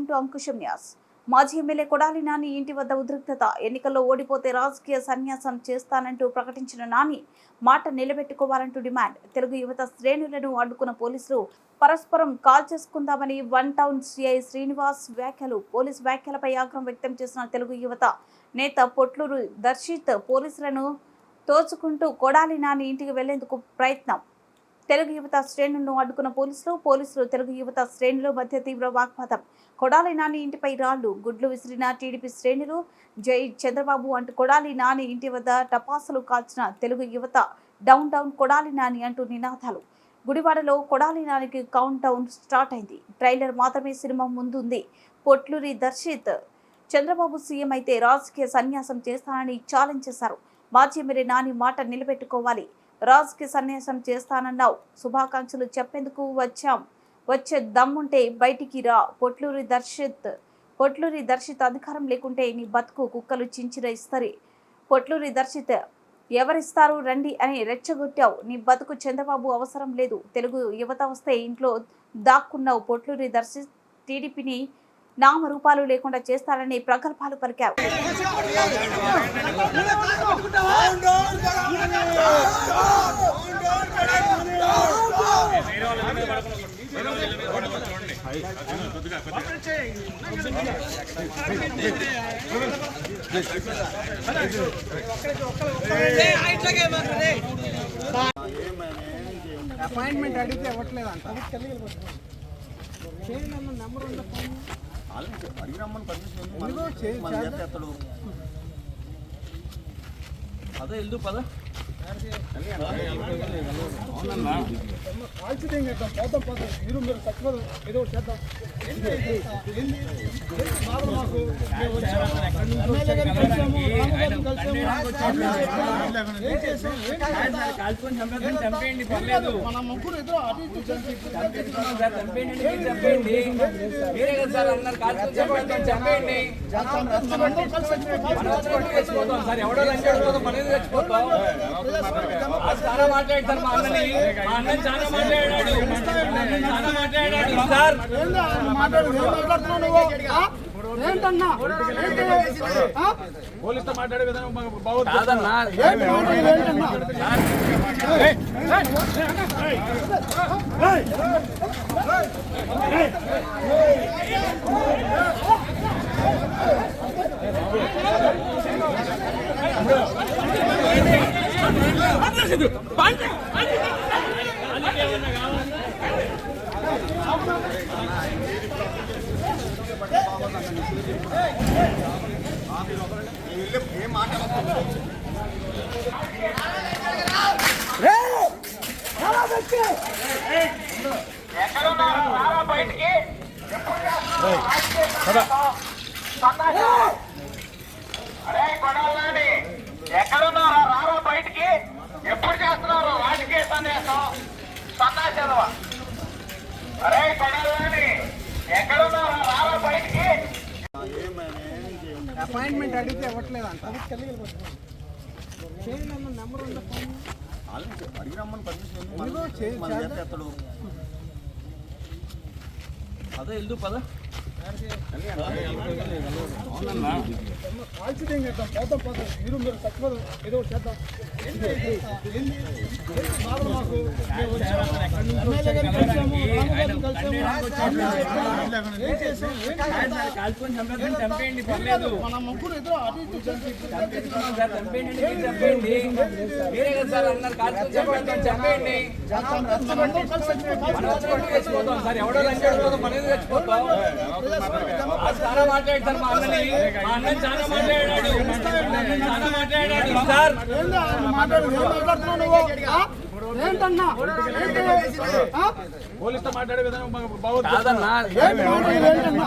అంటూ అంకుశం న్యాస్. మాజీ ఎమ్మెల్యే కొడాలి నాని ఇంటి వద్ద ఉద్రిక్తత. ఎన్నికల్లో ఓడిపోతే రాజకీయ సన్యాసం చేస్తానంటూ ప్రకటించిన నాని మాట నిలబెట్టుకోవాలంటూ డిమాండ్. తెలుగు యువత శ్రేణులను అడ్డుకున్న పోలీసులు పరస్పరం కాల్ చేసుకుందామని వన్ టౌన్ సిఐ శ్రీనివాస్ వ్యాఖ్యలు పోలీస్ వ్యాఖ్యలపై ఆగ్రహం వ్యక్తం చేసిన తెలుగు యువత నేత పొట్లూరు దర్శిత్ పోలీసులను తోచుకుంటూ కొడాలి నాని ఇంటికి వెళ్ళేందుకు ప్రయత్నం. తెలుగు యువత శ్రేణులను అడ్డుకున్న పోలీసులు పోలీసులు తెలుగు యువత శ్రేణుల మధ్య తీవ్ర వాగ్వాదం. కొడాలి నాని ఇంటిపై రాళ్ళు గుడ్లు విసిరిన టీడీపీ శ్రేణులు జై చంద్రబాబు అంటూ కొడాలి నాని ఇంటి వద్ద టపాసులు కాల్చిన తెలుగు యువత డౌన్ డౌన్ కొడాలి నాని అంటూ నినాదాలు. గుడివాడలో కొడాలి నానికి కౌంట్ డౌన్ స్టార్ట్ అయింది. ట్రైలర్ మాత్రమే సినిమా ముందుంది. పొట్లూరి దర్శిత్ చంద్రబాబు సీఎం అయితే రాజకీయ సన్యాసం చేస్తానని ఛాలెంజ్ చేశారు. మాజీ ఎమ్మెల్యే నాని మాట నిలబెట్టుకోవాలి. రాజుకి సన్యాసం చేస్తానన్నావు. శుభాకాంక్షలు చెప్పేందుకు వచ్చాం. వచ్చే దమ్ముంటే బయటికి రా. పొట్లూరి దర్శిత్ పొట్లూరి దర్శిత్ అధికారం లేకుంటే నీ బతుకు కుక్కలు చించిన ఇస్తరి. పొట్లూరి దర్శిత్ ఎవరిస్తారు రండి అని రెచ్చగొట్టావు. నీ బతుకు చంద్రబాబు అవసరం లేదు. తెలుగు యువత వస్తే ఇంట్లో దాక్కున్నావు. పొట్లూరి దర్శిత్ టీడీపీని నామరూపాలు లేకుండా చేస్తారని ప్రగల్భాలు పలికారు అపాయింట్మెంట్ అడిగితే ఇవ్వట్లేదంట చేయండి అన్న నెంబర్ ఉందా పర్మిషన్ అదే వెళ్దు పదా? పోతాం పోతాం మీరు మీరు తక్కువ ఏదో చేద్దాం ఏంటి? మాకు? చంపేయండి మన ముగ్గురు ఇద్దరు అటు సార్ చంపేయండి ఎవడో లంచ్ పోతాం మనం తెచ్చిపోతాం చాలా మాట్లాడతారు మా అన్నని మా అన్నని చాలా మాట్లాడాడు చాలా మాట్లాడాడు సార్ ఏంటన్నా? పోలీసుతో మాట్లాడే విధానం బాగుంది కాదన్నా ఏంటి మాట్లాడు ఏంటన్నా ఏం మాట్లాడదు రారో బయటికి ఎప్పుడు చేస్తున్నారు రాజకీయ సన్యాసం సన్నాసేదవా అరే కొడాలని ఎక్కడున్నారో రారో బయటికి. అపాయింట్మెంట్ అడిగితే ఇవ్వట్లేదంట నెంబర్ ఉందా అడిగి రమ్మని పర్మిషన్. ఎత్తడు. అదే వెళ్దు పద. కాల్చిదేం చేద్దాం పోతాం పోతాం. మీరు మీరు తక్కువ ఏదో చేద్దాం. మాకు? కాల్చుకొని చంపేద్దాం చంపేయండి పర్లేదు మన ముగ్గురు ఇద్దరు సార్ చంపేయండి చంపేయండి మీరే కదా సార్ అన్నారు కాల్చుకొని చంపేయండి చచ్చిపోతాం సార్ ఎవడో లంచ్ చచ్చిపోతాం మనం ఎందుకు చచ్చిపోతాం చాలా మా అన్నని మా అన్నని చాలా మాట్లాడాడు చాలా మాట్లాడాడు సార్ మాట్లాడుతున్నావు ఏంటన్నా ఏంటి? ఆ? పోలీసుతో మాట్లాడే విధానం బాగుంది కాదన్నా ఏంటి మాట్లాడు ఏంటన్నా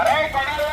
అరే కొడాలి